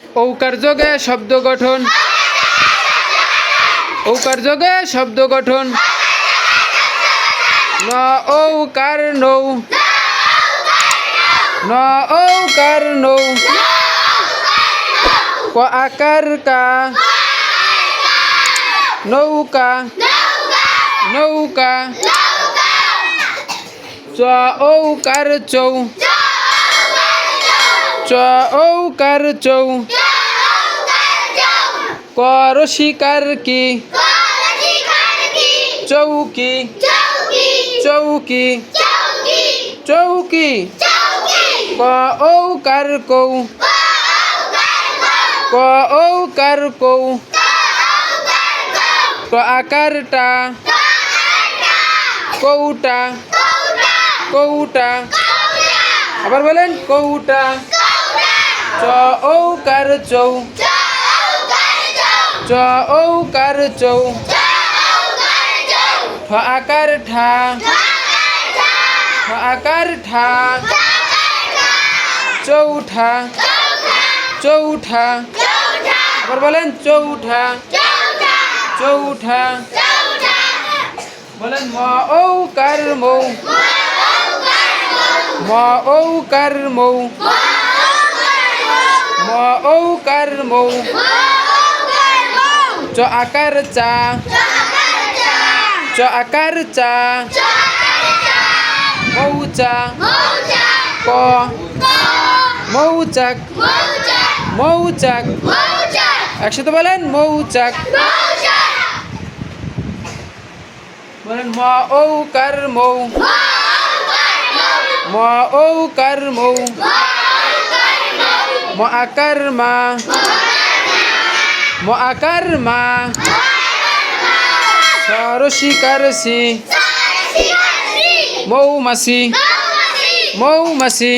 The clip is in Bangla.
ঔকার শব্দ গঠন। ঔকার শব্দ গঠন। ন ঔকার নৌ। ন ঔকার নৌ। ক আকার কা। নৌকা। নৌকা। চ ঔকার চৌ। চ ঔকার চৌ? কর শিকার কি? চৌকি চৌকি চৌকি ক? ঔকার কৌ? ক? ঔকার কৌ? ক? আকারটা? কৌটা? কৌটা? আবার বলেন কৌটা? চ ঔকার চৌ। চ ঔকার চৌ। ঠ আকার ঠা। ঠ আকার ঠা। চৌঠা চৌঠা আবার বলেন চৌঠা চৌঠা বলেন ম ঔকার মৌ। ম মৌ। ম ঔকার মৌ চ আকার চা চ আকার চা মৌচা ক মৌচাক মৌচাক একসাথে বলেন মৌচাক বলেন ম ঔকার মৌ ম ঔকার মৌ ম আকার মা ম আকার মা সরসিকার সি মৌমাছি মৌমাছি